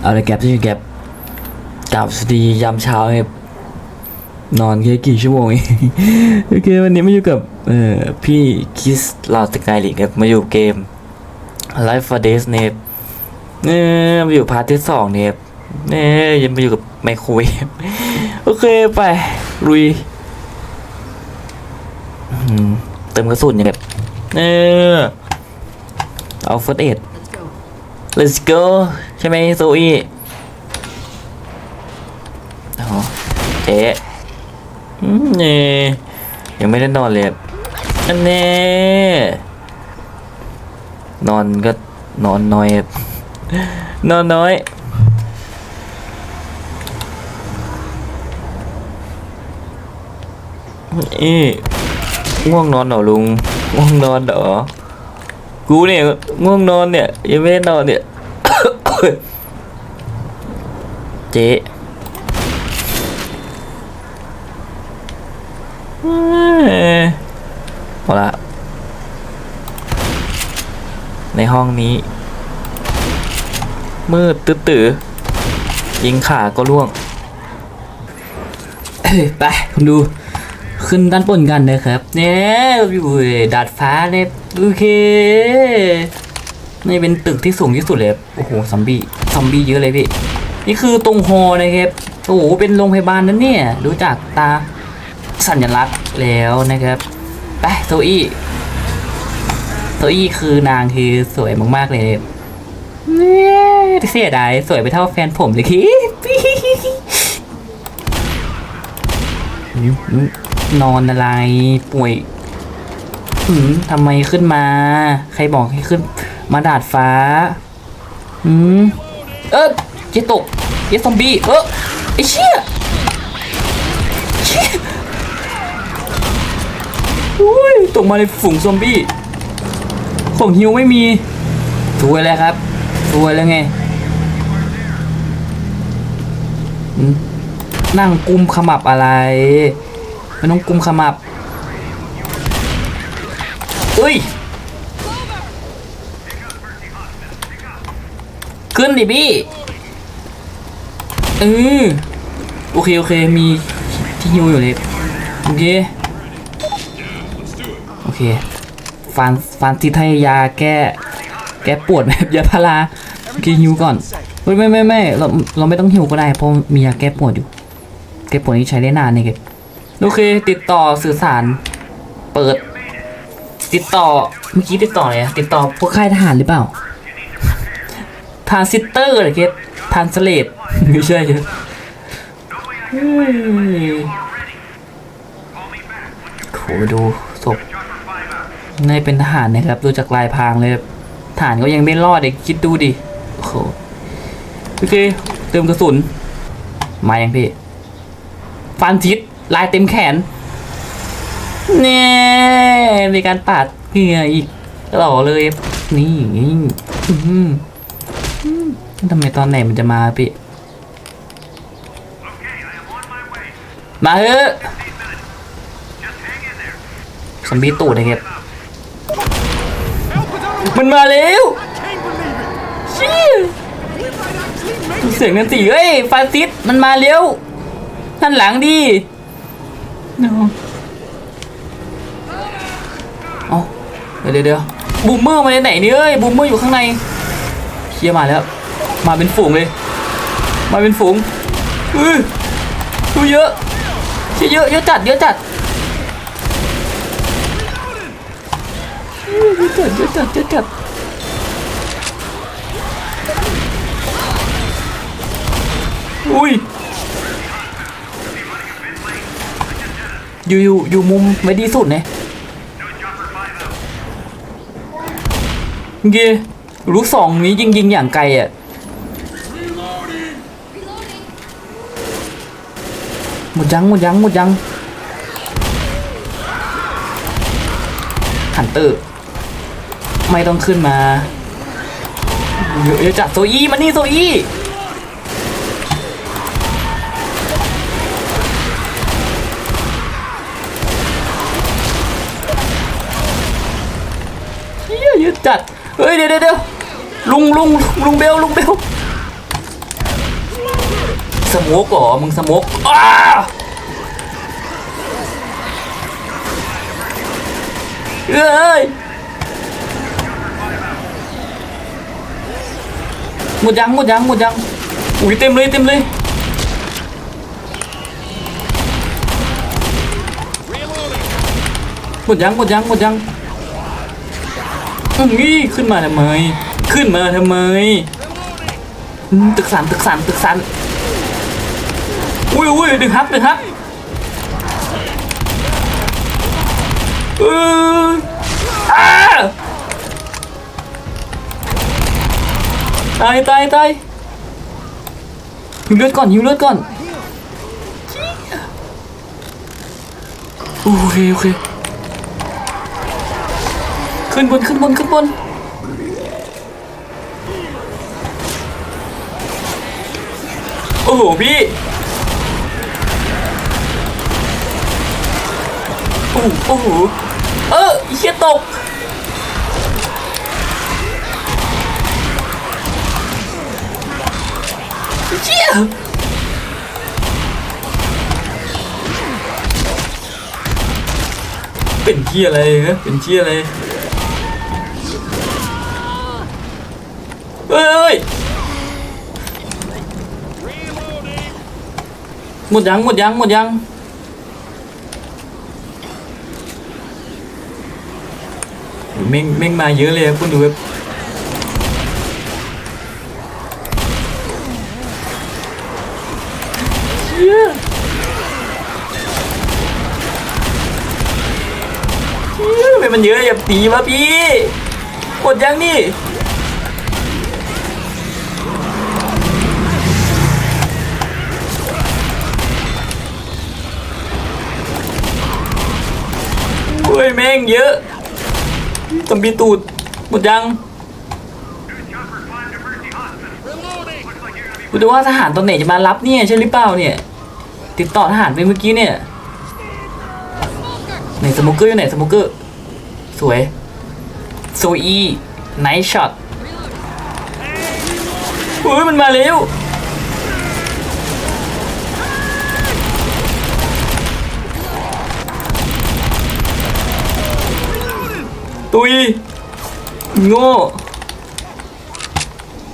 เอาเลยแก็บที่แก็บกลับสวียามเช้าครับนอนแค่กี่ชั่วโมงเองโอเควันนี้มาอยู่กับเอ่อพี่คิสลาวสกายลีกครับมาอยู่เกม Life for Days เนี่ยเนี่ยมาอยู่พาร์ทที่สองเนี่ยครับเนี่ยยังมาอยู่กับไมโครเวฟโอเคไปลุยเติมกระสุนอย่างแบบเนี่ยเอาเฟิร์สเอ็ด let's go ใช่ไหมโซอี้อ๋อเจ๊นี่ยังไม่ได้นอนเลยอันเน่นอนก็นอนน้อยนอนน้อยเอ๊ง่วงนอนเหรอลุงง่วงนอนเหรอ กูเนี่ยง่วงนอนเนี่ยยังไม่ได้นอนเนี่ย เจ๊เอ้ยเอาละ ในห้องนี้ มืดตื้อตื้อยิงขาก็ร่วง ไปคุณดู ขึ้นด้านบนกันนะครับเนี่ยอยู่ดาดฟ้าเลยโอเคนี่เป็นตึกที่สูงที่สุดเลยโอ้โหซอมบี้ซอมบี้เยอะเลยพี่นี่คือตรงฮอนะครับโอ้โหเป็นโรงพยาบาลนั่นเนี่ยดูจากตาสัญลักษณ์แล้วนะครับไปโซอี้โซอี้คือนางคือสวยมากๆเลยเนี่ยเสียดายสวยไปเท่าแฟนผมเลยคิด นอนอะไรป่วยอืมทำไมขึ้นมา ใครบอกให้ขึ้น มาดาดฟ้าอืมเออเจตกเจซอมบี้เออไอเชี่ยเชี่ยอุ้ยตกมาในฝูงซอมบี้ของฮิวไม่มีสวยแล้วครับสวยแล้วไงนั่งกุมขมับอะไร ไม่ต้องกุมขมับเอ้ย ขึ้นดิพี่เออโอเค โอเค มีที่ฮิวอยู่เลยโอเค โอเคฟันฟันทิทยาแก้แก้ปวดแบบยาพาราโอเคฮิวก่อนไม่ไม่ไม่เราเราไม่ต้องฮิวก็ได้เพราะมียาแก้ปวดอยู่ แก้ปวดนี้ใช้ได้นานเลยเก็บ โอเค ติดต่อสื่อสาร เปิด ติดต่อ เมื่อกี้ติดต่ออะไรอะติดต่อพวกค่ายทหารหรือเปล่าทานซิสเตอร์เหรอเกตทานสเลตไม่ใช่ใช่ไหมเฮ้ยโหดูศพนี่เป็นทหารนะครับ ดูจากลายพรางเลยทหารก็ยังไม่รอดเด็กคิดดูดิโอ้โหโอเคเติมกระสุน มายังพี่ ฟันทิศ ลายเต็มแขนเนี่ยมีการปาดเหงื่ออีกหล่อเลย นี่นี่อื้อหืออืมทำไมตอนไหนมันจะมาพี่ มาเถอะซอมบีตูดนะครับ มันมาแล้วเชี่ยเสียงนันตีเอ้ยฟาซิสมันมาเร็วท่านหลังดิ เอาเอาเดี๋ยวเดี๋ยวบูมเมอร์มาจากไหนนี่เอ้ยบูมเมอร์อยู่ข้างในเชียมาแล้ว มาเป็นฝูงเลย มาเป็นฝูงอือดูเยอะเชี่ยเยอะเยอะจัดเยอะจัดเยอะจัดเยอะจัดเยอะจัดอุ้ย อยู่อยู่อยู่มุมไม่ดีสุดเนี่ยเมื่อกี้ลูกสองนี้ยิงยิงอย่างไกลอะหมดยังหมดยังหมดยังฮันเตอร์ไม่ต้องขึ้นมาเดี๋ยวจัดโซอี้มานี่โซอี้ จัดเฮ้ยเดี๋ยวเดี๋ยวลุงลุงลุงเบลลุงเบลโมกเหรอมึงสโมกอ้าเอ้ยหมดยังหมดยังหมดยังอุ้ยเต็มเลยเต็มเลยหมดยังหมดยังหมดยัง อืมนี่ขึ้นมาทำไม ขึ้นมาทำไม ตึกสันตึกสันตึกสันอุ้ยอุ้ยดึงฮับดึงฮับเอออาตายตายตายหิวเลือดก่อนหิวเลือดก่อนโอเคโอเค ขึ้นบนขึ้นบนขึ้นบนโอ้โหพี่โอ้โหโอ้โหเออเชี่ยตกเชี่ยเป็นเชี่ยอะไรฮะเป็นเชี่ยอะไร เฮ้ยหมดยังหมดยังหมดยังเม่งเม่งมาเยอะเลยคุณดูครับเชี่ยเชี่ยทำไมมันเยอะอย่าตีวะพี่หมดยังนี่ เฮ้ยแม่งเยอะซอมบี้ตูดหมดยังกูดูว่าทหารตอนไหนจะมารับเนี่ยใช่หรือเปล่าเนี่ย ติดต่อทหารไปเมื่อกี้เนี่ยไหนสโมเกอร์อยู่ไหนสโมเกอร์สวยโซอีไนท์ช็อตเฮ้ยมันมาเร็ว ตุยโง่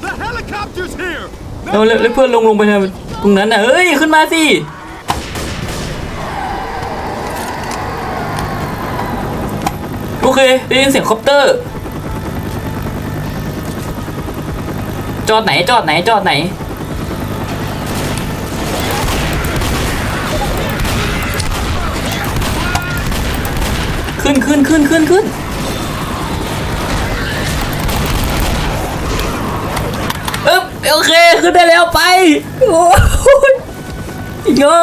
The helicopter's here! เอาแล้วแล้วเพื่อนลงลงไปทำตรงนั้นน่ะเฮ้ย ขึ้นมาสิโอเคได้ยินเสียงคอปเตอร์ จอดไหนจอดไหนจอดไหน ขึ้นขึ้นขึ้นขึ้นขึ้น โอเคขึ้นได้แล้วไปโอ้ยโย่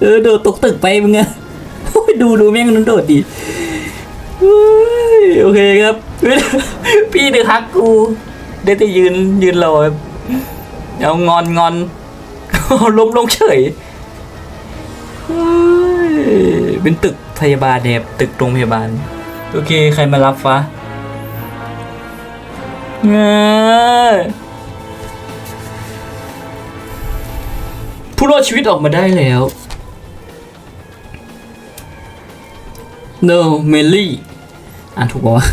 เออโดดตกตึกไปมึงอะดูดูแม่งนั้นโดดดิโอเคครับ พี่เดือฮักกูได้แต่ยืนยืนรอเอางอนงอนล้มลงเฉย เป็นตึกพยาบาลเนี่ยตึกโรงพยาบาล โอเค ใครมารับฟะเงย ผู้รอดชีวิตออกมาได้แล้ว No m e l y อ่านถูกปะวะ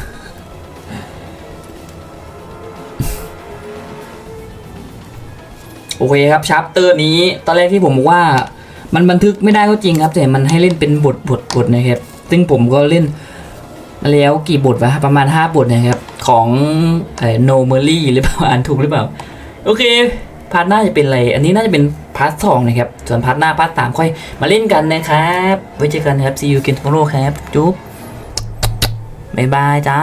โอเคครับชาร์ปเตอร์นี้ ตอนแรกที่ผมบอกว่า มันบันทึกไม่ได้ก็จริงครับ แต่มันให้เล่นเป็นบทบทบทนะครับ ซึ่งผมก็เล่นแล้วกี่บทวะประมาณ 5 บทนะครับ ของเอ่อ No Mercy หรือเปล่าอ่านถูกหรือเปล่า โอเค พาร์ทหน้าจะเป็นอะไร อันนี้น่าจะเป็น พาร์ทสองนะครับ ส่วนพาร์ทหน้าพาร์ทสามค่อยมาเล่นกันนะครับ ไว้เจอกันครับ see you again tomorrow ครับ จุ๊บบ๊ายบายจ้า